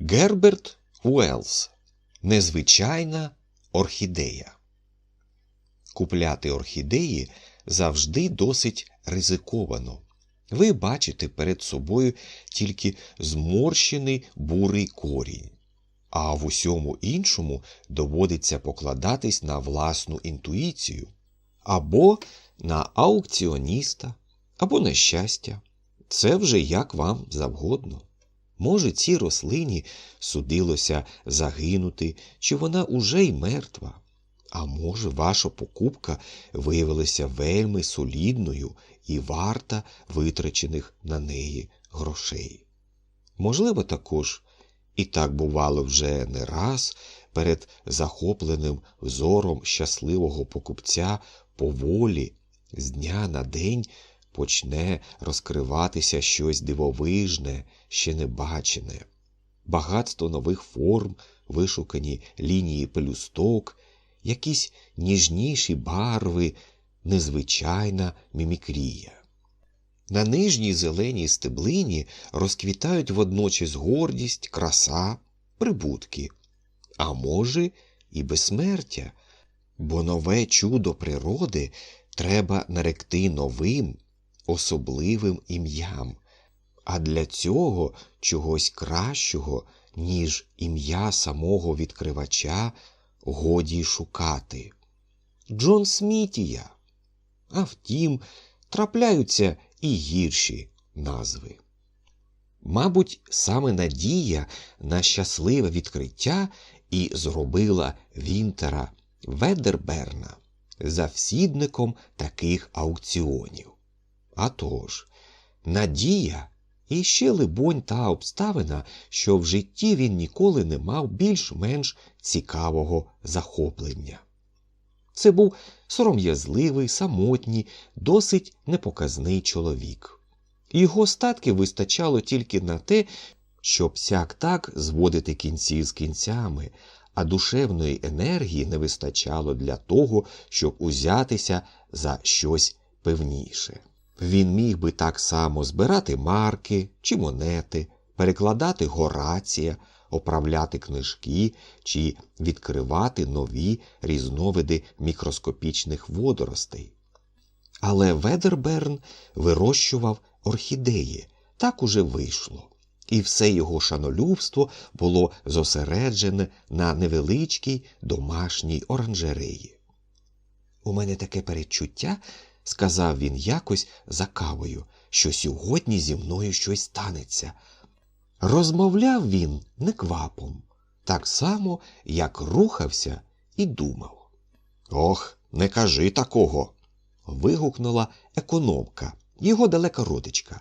Герберт Уелс Незвичайна орхідея. Купляти орхідеї завжди досить ризиковано. Ви бачите перед собою тільки зморщений бурий корінь, а в усьому іншому доводиться покладатись на власну інтуїцію або на аукціоніста, або на щастя. Це вже як вам завгодно. Може, цій рослині судилося загинути, чи вона уже й мертва. А може, ваша покупка виявилася вельми солідною і варта витрачених на неї грошей. Можливо, також, і так бувало вже не раз, перед захопленим взором щасливого покупця поволі з дня на день почне розкриватися щось дивовижне, ще не бачене. Багатство нових форм, вишукані лінії пелюсток, якісь ніжніші барви, незвичайна мімікрія. На нижній зеленій стеблині розквітають водночас гордість, краса, прибутки, а може, і безсмертя, бо нове чудо природи треба наректи новим, особливим ім'ям, а для цього чогось кращого, ніж ім'я самого відкривача, годі шукати. Джон Смітія. А втім, трапляються і гірші назви. Мабуть, саме надія на щасливе відкриття і зробила Вінтера Ведерберна завсідником таких аукціонів. А тож, надія і ще, либонь, та обставина, що в житті він ніколи не мав більш-менш цікавого захоплення. Це був сором'язливий, самотній, досить непоказний чоловік. Його статків вистачало тільки на те, щоб сяк так зводити кінці з кінцями, а душевної енергії не вистачало для того, щоб узятися за щось певніше. Він міг би так само збирати марки чи монети, перекладати горація, оправляти книжки чи відкривати нові різновиди мікроскопічних водоростей. Але Ведерберн вирощував орхідеї, так уже вийшло, і все його шанолюбство було зосереджене на невеличкій домашній оранжереї. У мене таке передчуття, сказав він якось за кавою, що сьогодні зі мною щось станеться. Розмовляв він неквапом, так само, як рухався і думав. Ох, не кажи такого. вигукнула економка, його далека родичка.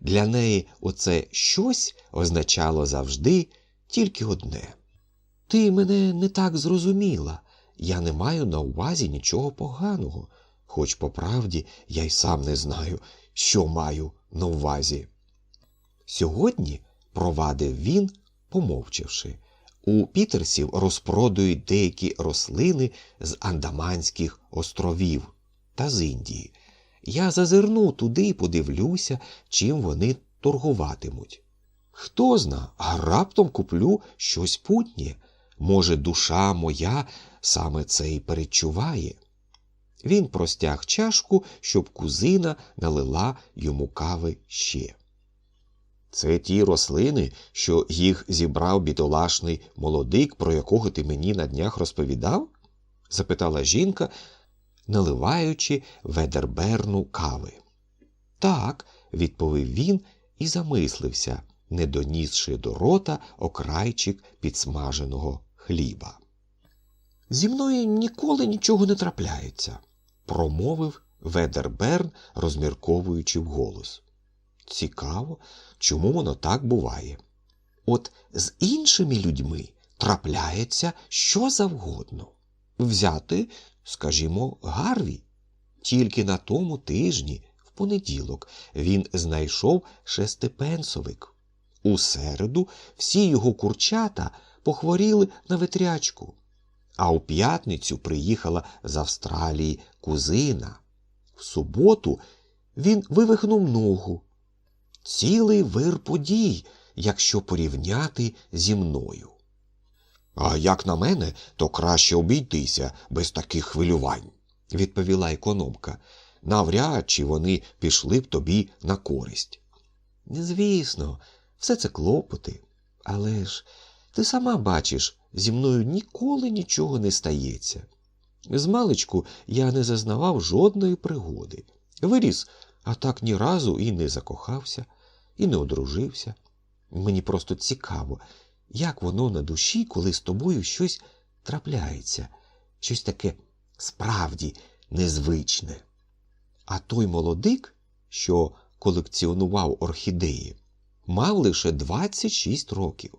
Для неї оце щось означало завжди тільки одне. Ти мене не так зрозуміла. Я не маю на увазі нічого поганого, хоч по правді я й сам не знаю, що маю на увазі. Сьогодні, провадив він, помовчавши, у Пітерсів розпродають деякі рослини з Андаманських островів та з Індії. Я зазирну туди і подивлюся, чим вони торгуватимуть. Хто зна, а раптом куплю щось путнє. Може, душа моя саме це й перечуває. Він простяг чашку, щоб кузина налила йому кави ще. Це ті рослини, що їх зібрав бідолашний молодик, про якого ти мені на днях розповідав? запитала жінка, наливаючи ведерберну кави. Так, відповів він і замислився, не донісши до рота окрайчик підсмаженого хліба. Зі мною ніколи нічого не трапляється, промовив Ведерберн, розмірковуючи вголос. Цікаво, чому воно так буває. От з іншими людьми трапляється що завгодно. Взяти, скажімо, Гарві. Тільки на тому тижні, в понеділок, він знайшов шестипенсовик. У середу всі його курчата похворіли на ветрячку. А у п'ятницю приїхала з Австралії кузина. В суботу він вивихнув ногу. Цілий вир подій, якщо порівняти зі мною. А як на мене, то краще обійтися без таких хвилювань, відповіла економка. Навряд чи вони пішли б тобі на користь. Звісно, все це клопоти. Але ж ти сама бачиш, зі мною ніколи нічого не стається. Змалечку я не зазнавав жодної пригоди. Виріс, а так ні разу і не закохався, і не одружився. Мені просто цікаво, як воно на душі, коли з тобою щось трапляється, щось таке справді незвичне. А той молодик, що колекціонував орхідеї, мав лише 26 років.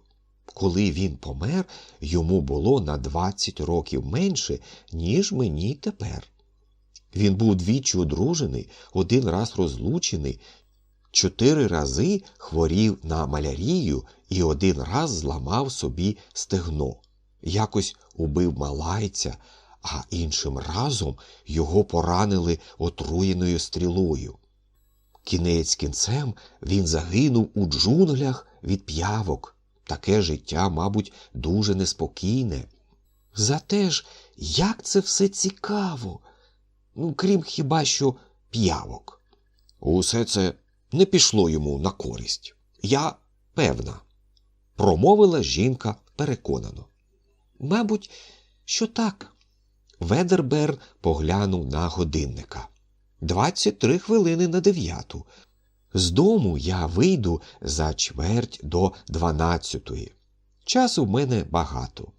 Коли він помер, йому було на 20 років менше, ніж мені тепер. Він був двічі одружений, один раз розлучений, чотири рази хворів на малярію і один раз зламав собі стегно. Якось убив малайця, а іншим разом його поранили отруєною стрілою. Кінець кінцем він загинув у джунглях від п'явок. Таке життя, мабуть, дуже неспокійне. Зате ж, як це все цікаво, ну, крім хіба що п'явок. Усе це не пішло йому на користь. Я певна, промовила жінка переконано. Мабуть, що так. Ведерберн поглянув на годинника. Двадцять три хвилини на дев'яту. З дому я вийду за чверть до дванадцятої. Часу в мене багато.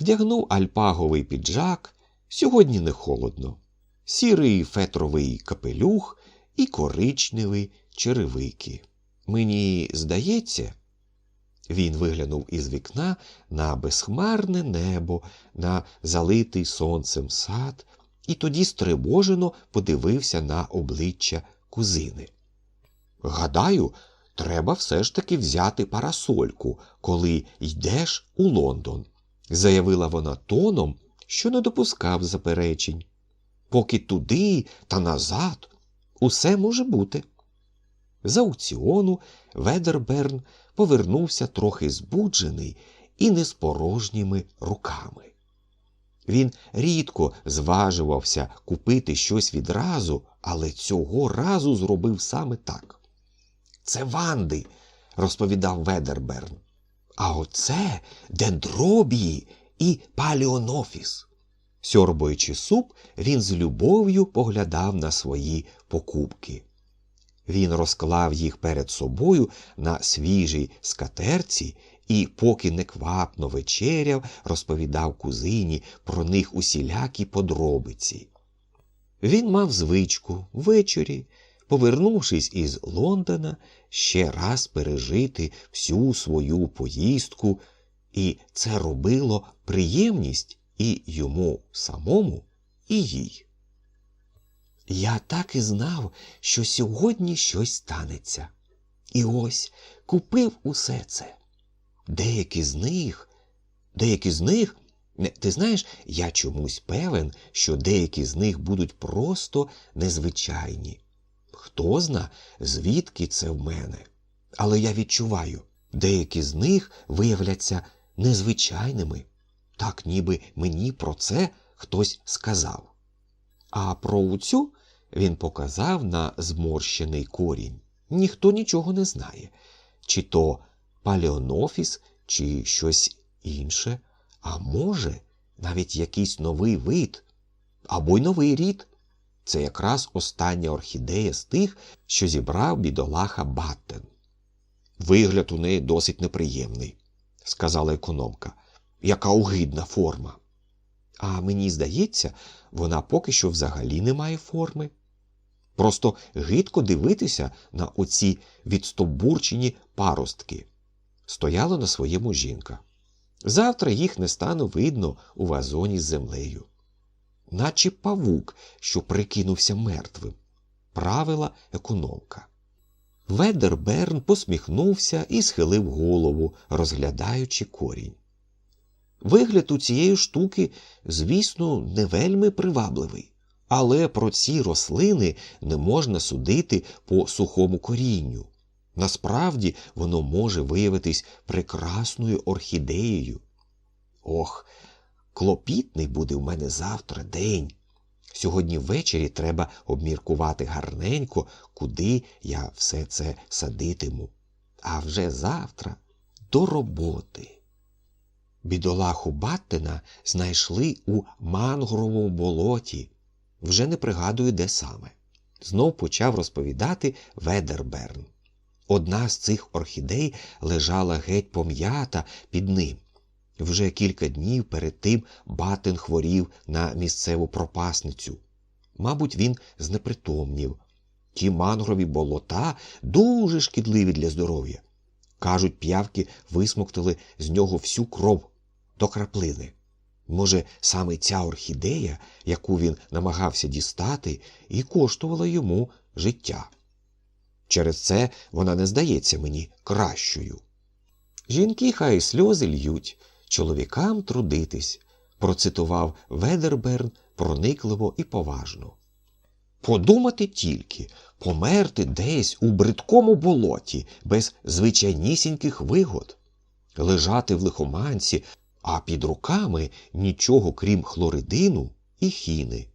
Вдягнув альпаговий піджак, сьогодні не холодно, сірий фетровий капелюх і коричневі черевики. Мені здається, він виглянув із вікна на безхмарне небо, на залитий сонцем сад, і тоді стривожено подивився на обличчя кузини. Гадаю, треба все ж таки взяти парасольку, коли йдеш у Лондон, заявила вона тоном, що не допускав заперечень. Поки туди та назад усе може бути. З аукціону Ведерберн повернувся трохи збуджений і не з порожніми руками. Він рідко зважувався купити щось відразу, але цього разу зробив саме так. Це Ванди, розповідав Ведерберн. А оце дендробії і паліонофіс. Сьорбуючи суп, він з любов'ю поглядав на свої покупки. Він розклав їх перед собою на свіжій скатерці і, поки неквапно вечеряв, розповідав кузині про них усілякі подробиці. Він мав звичку ввечері, повернувшись із Лондона, ще раз пережити всю свою поїздку, і це робило приємність і йому самому, і їй. Я так і знав, що сьогодні щось станеться. І ось купив усе це. Деякі з них, деякі з них, ти знаєш, я чомусь певен, що деякі з них будуть просто незвичайні. Хто зна, звідки це в мене. Але я відчуваю, деякі з них виявляться незвичайними, так ніби мені про це хтось сказав. А про оцю він показав на зморщений корінь. Ніхто нічого не знає, чи то палеонофіс, чи щось інше, а може, навіть якийсь новий вид або й новий рід. Це якраз остання орхідея з тих, що зібрав бідолаха Баттен. Вигляд у неї досить неприємний, сказала економка. Яка огидна форма. А мені здається, вона поки що взагалі не має форми. Просто гидко дивитися на оці відстобурчені паростки. Стояла на своєму жінка. Завтра їх не стане видно у вазоні з землею. Наче павук, що прикинувся мертвим, правила економка. Ведерберн посміхнувся і схилив голову, розглядаючи корінь. Вигляд у цієї штуки, звісно, не вельми привабливий, але про ці рослини не можна судити по сухому корінню. Насправді воно може виявитись прекрасною орхідеєю. Ох, клопітний буде в мене завтра день. Сьогодні ввечері треба обміркувати гарненько, куди я все це садитиму. А вже завтра до роботи. Бідолаху Баттена знайшли у мангровому болоті. Вже не пригадую, де саме. Знов почав розповідати Ведерберн. Одна з цих орхідей лежала геть пом'ята під ним. Вже кілька днів перед тим Батен хворів на місцеву пропасницю. Мабуть, він знепритомнів. Ті мангрові болота дуже шкідливі для здоров'я. Кажуть, п'явки висмоктали з нього всю кров до краплини. Може, саме ця орхідея, яку він намагався дістати, і коштувала йому життя. Через це вона не здається мені кращою. Жінки хай сльози льють, чоловікам трудитись, процитував Ведерберн проникливо і поважно. Подумати тільки, померти десь у бридкому болоті без звичайнісіньких вигод, лежати в лихоманці, а під руками нічого крім хлоридину і хіни,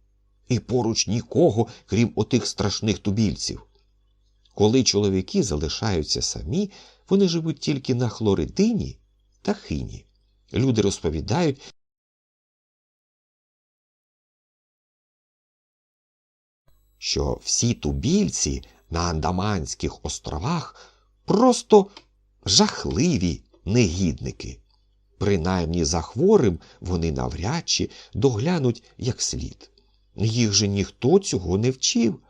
і поруч нікого, крім отих страшних тубільців. Коли чоловіки залишаються самі, вони живуть тільки на хлоридині та хині. Люди розповідають, що всі тубільці на Андаманських островах просто жахливі негідники. Принаймні за хворим вони навряд чи доглянуть як слід. Їх же ніхто цього не вчив.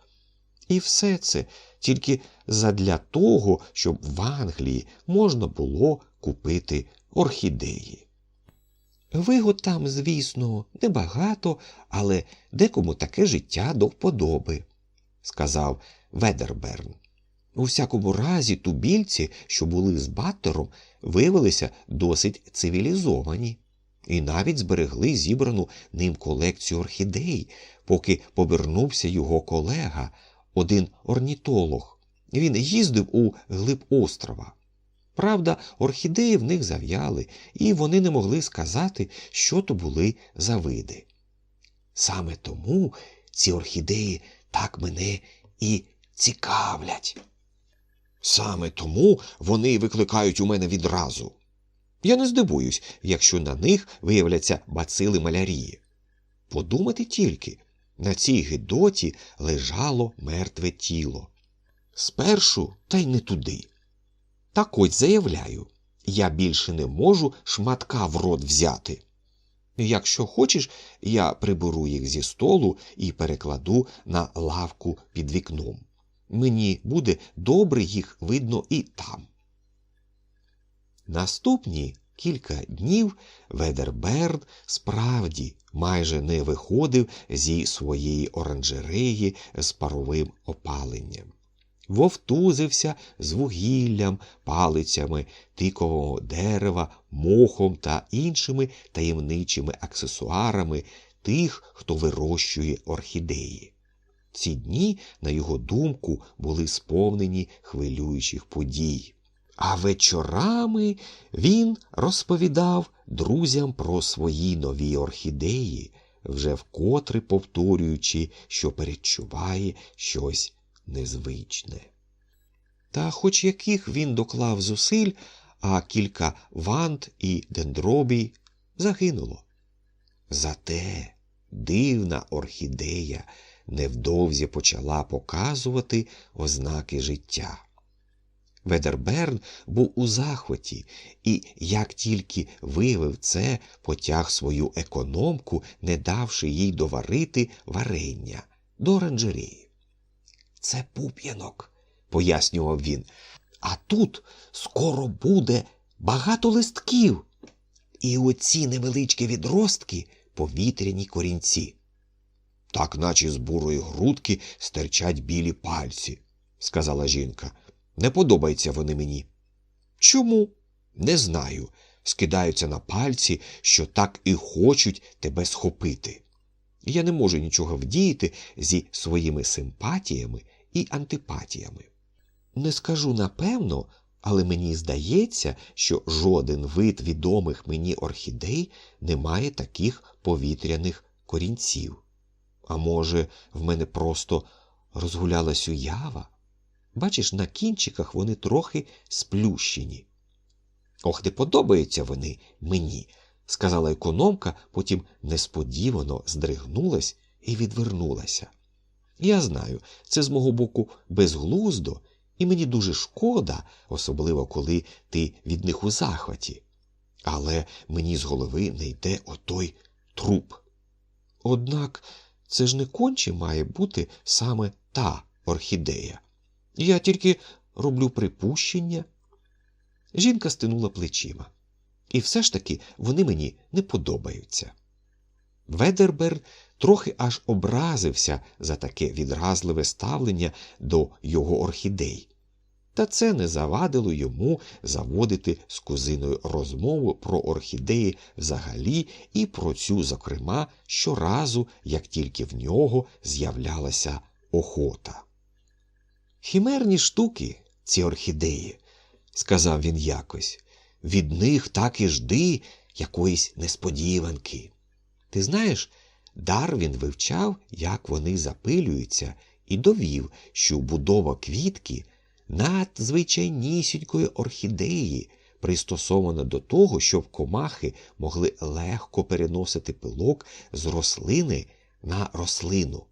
І все це тільки задля того, щоб в Англії можна було купити орхідеї. Вигод там, звісно, небагато, але декому таке життя до вподоби, сказав Ведерберн. У всякому разі, тубільці, що були з баттером, виявилися досить цивілізовані і навіть зберегли зібрану ним колекцію орхідей, поки повернувся його колега, один орнітолог. Він їздив у глиб острова. Правда, орхідеї в них зав'яли, і вони не могли сказати, що то були за види. Саме тому ці орхідеї так мене і цікавлять. Саме тому вони викликають у мене відразу. Я не здивуюсь, якщо на них виявляться бацили малярії. Подумати тільки, на цій гидоті лежало мертве тіло. Спершу та й не туди. Так ось заявляю, я більше не можу шматка в рот взяти. Якщо хочеш, я приберу їх зі столу і перекладу на лавку під вікном. Мені буде добре їх видно і там. Наступні кілька днів Ведерберн справді майже не виходив зі своєї оранжереї з паровим опаленням. Вовтузився з вугіллям, палицями тикового дерева, мохом та іншими таємничими аксесуарами тих, хто вирощує орхідеї. Ці дні, на його думку, були сповнені хвилюючих подій. А вечорами він розповідав друзям про свої нові орхідеї, вже вкотре повторюючи, що передчуває щось незвичне. Та хоч яких він доклав зусиль, а кілька вант і дендробій загинуло. Зате дивна орхідея невдовзі почала показувати ознаки життя. Ведерберн був у захваті і, як тільки виявив це, потяг свою економку, не давши їй доварити варення до оранжереї. Це пуп'янок, пояснював він. А тут скоро буде багато листків. І оці невеличкі відростки повітряні корінці. Так наче з бурої грудки стирчать білі пальці, сказала жінка. Не подобаються вони мені. Чому? Не знаю. Скидаються на пальці, що так і хочуть тебе схопити. Я не можу нічого вдіяти зі своїми симпатіями і антипатіями. не скажу напевно, але мені здається, що жоден вид відомих мені орхідей не має таких повітряних корінців. А може, в мене просто розгулялась уява? Бачиш, на кінчиках вони трохи сплющені. Ох, не подобаються вони мені, сказала економка, потім несподівано здригнулась і відвернулася. Я знаю, це з мого боку безглуздо, і мені дуже шкода, особливо коли ти від них у захваті. Але мені з голови не йде отой труп. Однак це ж не конче має бути саме та орхідея. Я тільки роблю припущення. Жінка стинула плечима. І все ж таки вони мені не подобаються. Ведерберн трохи аж образився за таке відразливе ставлення до його орхідей. Та це не завадило йому заводити з кузиною розмову про орхідеї взагалі і про цю, зокрема, щоразу, як тільки в нього з'являлася охота. Хімерні штуки, ці орхідеї, сказав він якось, від них так і жди якоїсь несподіванки. Ти знаєш, Дарвін вивчав, як вони запилюються, і довів, що будова квітки надзвичайнісінької орхідеї пристосована до того, щоб комахи могли легко переносити пилок з рослини на рослину.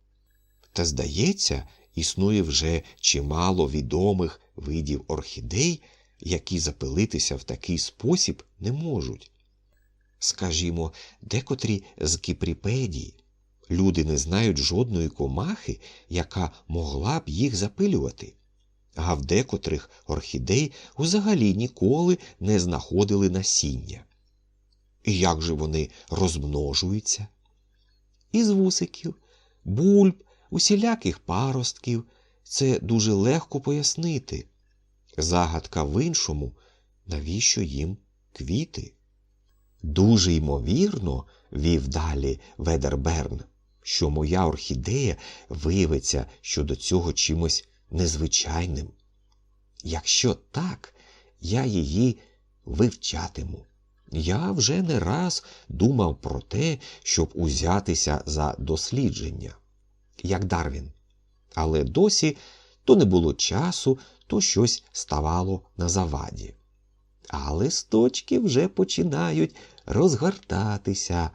Та, здається, існує вже чимало відомих видів орхідей, які запилитися в такий спосіб не можуть. Скажімо, декотрі з кіпріпедій. Люди не знають жодної комахи, яка могла б їх запилювати, а в декотрих орхідей взагалі ніколи не знаходили насіння. І як же вони розмножуються? Із вусиків, бульб, усіляких паростків це дуже легко пояснити. Загадка в іншому, навіщо їм квіти? Дуже ймовірно, вів далі Ведерберн, що моя орхідея виявиться щодо цього чимось незвичайним. Якщо так, я її вивчатиму. Я вже не раз думав про те, щоб узятися за дослідження, як Дарвін. Але досі то не було часу, то щось ставало на заваді. А листочки вже починають розгортатися.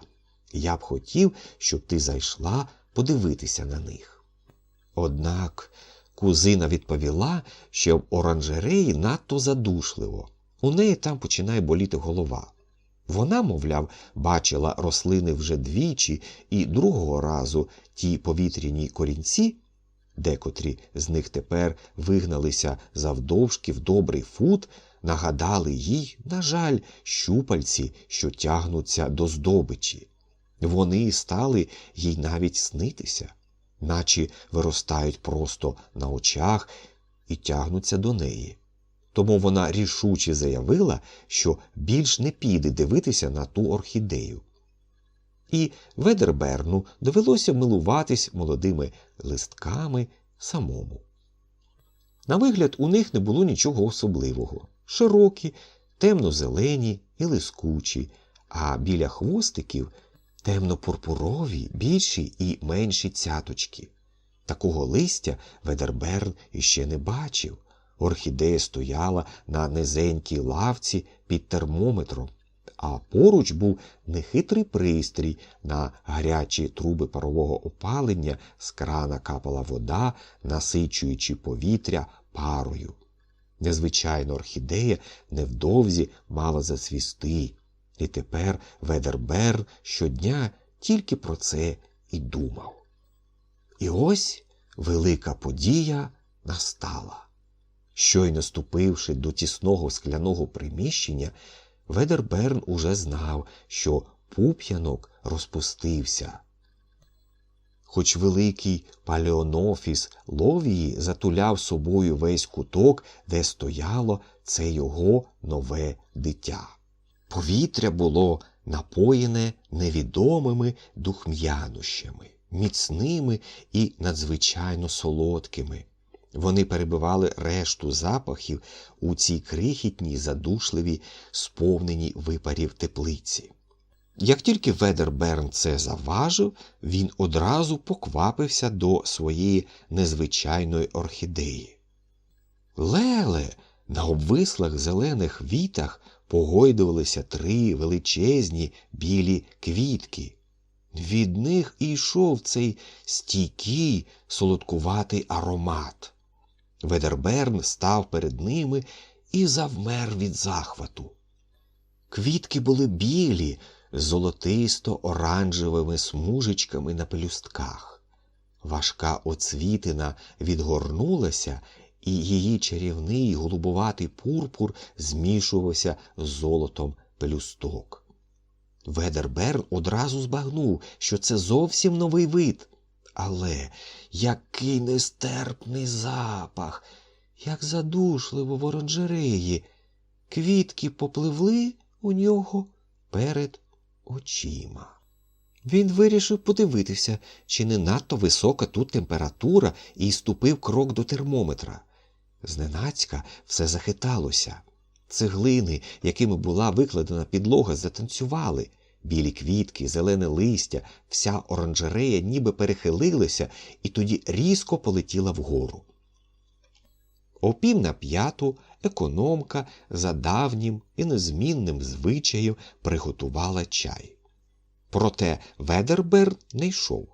Я б хотів, щоб ти зайшла подивитися на них. Однак кузина відповіла, що в оранжереї надто задушливо. У неї там починає боліти голова. Вона, мовляв, бачила рослини вже двічі, і другого разу ті повітряні корінці, декотрі з них тепер вигналися завдовжки в добрий фут, нагадали їй, на жаль, щупальці, що тягнуться до здобичі. Вони стали їй навіть снитися, наче виростають просто на очах і тягнуться до неї. Тому вона рішуче заявила, що більш не піде дивитися на ту орхідею. І Ведерберну довелося милуватись молодими листками самому. На вигляд, у них не було нічого особливого широкі, темно-зелені і лискучі, а біля хвостиків темно-пурпурові, більші і менші цяточки. Такого листя Ведерберн іще не бачив. Орхідея стояла на низенькій лавці під термометром, а поруч був нехитрий пристрій на гарячі труби парового опалення з крана капала вода, насичуючи повітря парою. Незвичайна орхідея невдовзі мала зацвісти, і тепер Ведерберн щодня тільки про це і думав. І ось велика подія настала. Щойно ступивши до тісного скляного приміщення, Ведерберн уже знав, що пуп'янок розпустився. Хоч великий палеонофіс Ловії затуляв собою весь куток, де стояло це його нове дитя. Повітря було напоєне невідомими духм'янощами, міцними і надзвичайно солодкими. Вони перебивали решту запахів у цій крихітній, задушливій, сповненій випарів теплиці. Як тільки Ведерберн це заважив, він одразу поквапився до своєї незвичайної орхідеї. Леле, на обвислих зелених вітах погойдувалися три величезні білі квітки. Від них йшов цей стійкий солодкуватий аромат. Ведерберн став перед ними і завмер від захвату. Квітки були білі, з золотисто-оранжевими смужечками на пелюстках. Важка оцвітина відгорнулася, і її чарівний голубуватий пурпур змішувався з золотом пелюсток. Ведерберн одразу збагнув, що це зовсім новий вид. Але який нестерпний запах, як задушливо в оранжереї. Квітки попливли у нього перед очима. Він вирішив подивитися, чи не надто висока тут температура, і ступив крок до термометра. Зненацька все захиталося. Цеглини, якими була викладена підлога, затанцювали. Білі квітки, зелене листя, вся оранжерея ніби перехилилася і тоді різко полетіла вгору. О пів на п'яту економка за давнім і незмінним звичаєм приготувала чай. Проте Ведерберн не йшов.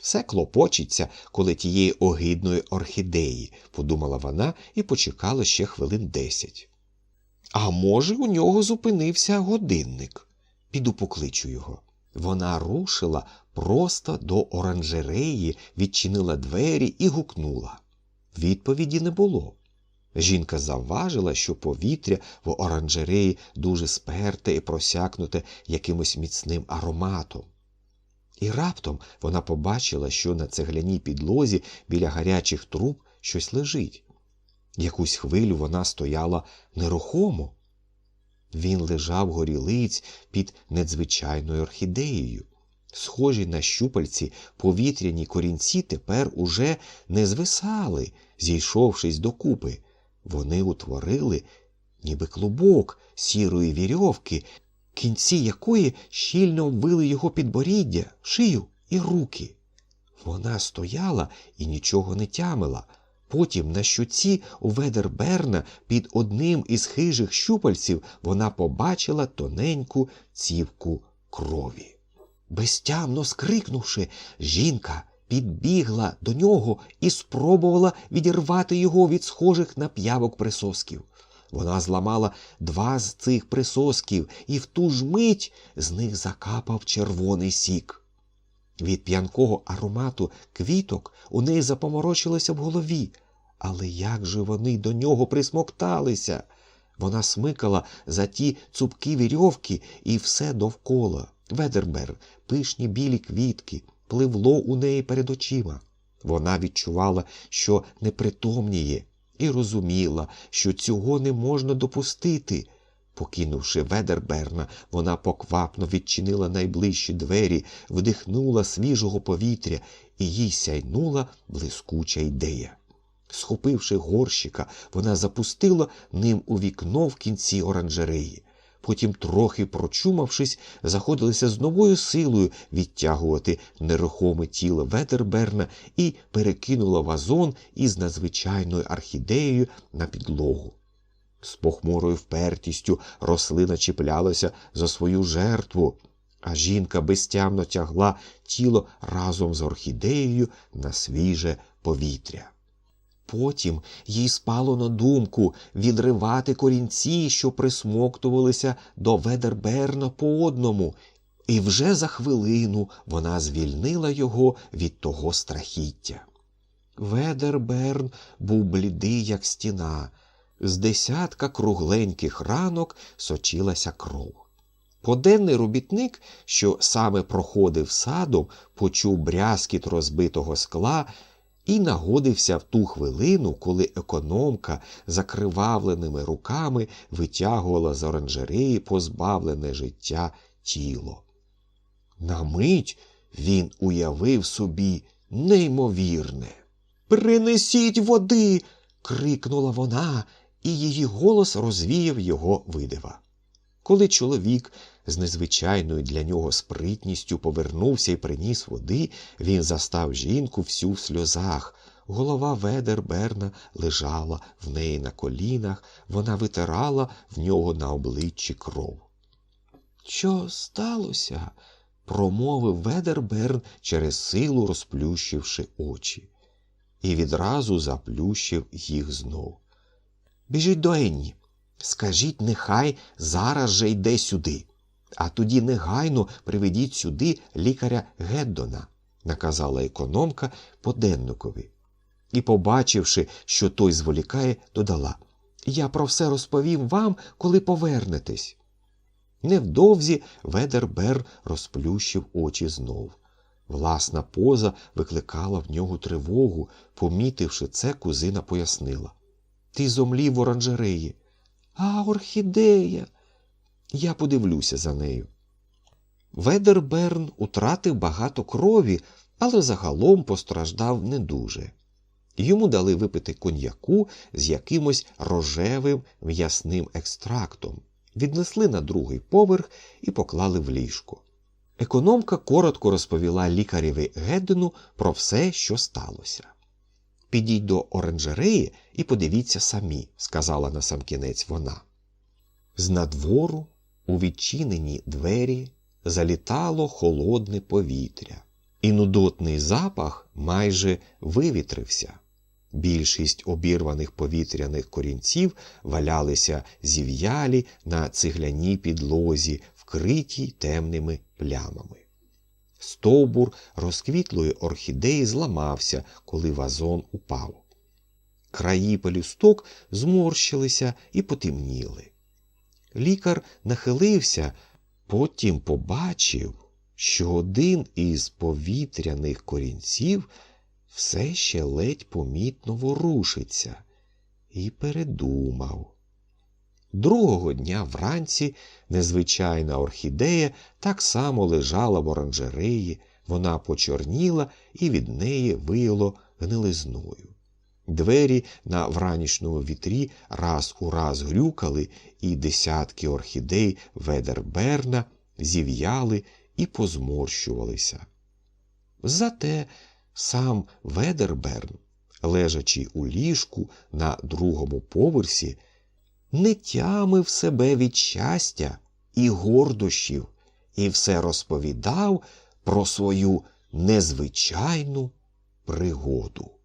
Все клопочеться, коли тієї огидної орхідеї, подумала вона і почекала ще хвилин десять. А може, у нього зупинився годинник. Піду покличу його. Вона рушила просто до оранжереї, відчинила двері і гукнула. Відповіді не було. Жінка завважила, що повітря в оранжереї дуже сперте і просякнуте якимось міцним ароматом. І раптом вона побачила, що на цегляній підлозі біля гарячих труб щось лежить. Якусь хвилю вона стояла нерухомо. Він лежав горілиць під надзвичайною орхідеєю. Схожі на щупальці повітряні корінці тепер уже не звисали, зійшовшись докупи. Вони утворили ніби клубок сірої вірьовки, кінці якої щільно обвили його підборіддя, шию і руки. Вона стояла і нічого не тямила. Потім на щоці у Ведерберна під одним із хижих щупальців вона побачила тоненьку цівку крові. Безтямно скрикнувши, жінка підбігла до нього і спробувала відірвати його від схожих на п'явок присосків. Вона зламала два з цих присосків, і в ту ж мить з них закапав червоний сік. Від п'янкого аромату квіток у неї запоморочилося в голові. Але як же вони до нього присмокталися? Вона смикала за ті цупкі вірьовки і все довкола. Ведербер, пишні білі квітки, пливло у неї перед очима. Вона відчувала, що непритомніє, і розуміла, що цього не можна допустити. Покинувши Ведерберна, вона поквапно відчинила найближчі двері, вдихнула свіжого повітря, і їй сяйнула блискуча ідея. Схопивши горщика, вона запустила ним у вікно в кінці оранжереї. Потім, трохи прочумавшись, заходилися з новою силою відтягувати нерухоме тіло Ведерберна і перекинула вазон із надзвичайною орхідеєю на підлогу. З похмурою впертістю рослина чіплялася за свою жертву, а жінка безтямно тягла тіло разом з орхідеєю на свіже повітря. Потім їй спало на думку відривати корінці, що присмоктувалися до Ведерберна по одному, і вже за хвилину вона звільнила його від того страхіття. Ведерберн був блідий, як стіна, з десятка кругленьких ранок сочилася кров. Поденний робітник, що саме проходив садом, почув брязкіт розбитого скла і нагодився в ту хвилину, коли економка закривавленими руками витягувала з оранжереї позбавлене життя тіло. На мить він уявив собі неймовірне. Принесіть води. крикнула вона, і її голос розвіяв його видива. Коли чоловік з незвичайною для нього спритністю повернувся і приніс води, він застав жінку всю в сльозах. Голова Ведерберна лежала в неї на колінах, вона витирала в нього на обличчі кров. Що сталося? промовив Ведерберн через силу розплющивши очі, і відразу заплющив їх знов. Біжіть до Енні, скажіть, нехай зараз же йде сюди, а тоді негайно приведіть сюди лікаря Геддона, наказала економка поденникові. І, побачивши, що той зволікає, додала Я про все розповім вам, коли повернетесь. Невдовзі Ведербер розплющив очі знов. Власна поза викликала в нього тривогу, помітивши це, кузина пояснила. Ти зомлів в оранжереї. А орхідея. Я подивлюся за нею. Ведерберн утратив багато крові, але загалом постраждав не дуже. Йому дали випити коньяку з якимось рожевим м'ясним екстрактом, віднесли на другий поверх і поклали в ліжко. Економка коротко розповіла лікареві Геддену про все, що сталося. Підіть до оранжереї і подивіться самі, сказала насамкінець вона. З надвору у відчинені двері залітало холодне повітря, і нудотний запах майже вивітрився. Більшість обірваних повітряних корінців валялися зів'ялі на цегляній підлозі, вкритій темними плямами. Стовбур розквітлої орхідеї зламався, коли вазон упав. Краї пелюсток зморщилися і потемніли. Лікар нахилився, потім побачив, що один із повітряних корінців все ще ледь помітно ворушиться, і передумав. Другого дня вранці незвичайна орхідея так само лежала в оранжереї, вона почорніла і від неї вияло гнилизною. Двері на вранішньому вітрі раз у раз грюкали, і десятки орхідей Ведерберна зів'яли і позморщувалися. Зате сам Ведерберн, лежачи у ліжку на другому поверсі, не тямив себе від щастя і гордощів, і все розповідав про свою незвичайну пригоду.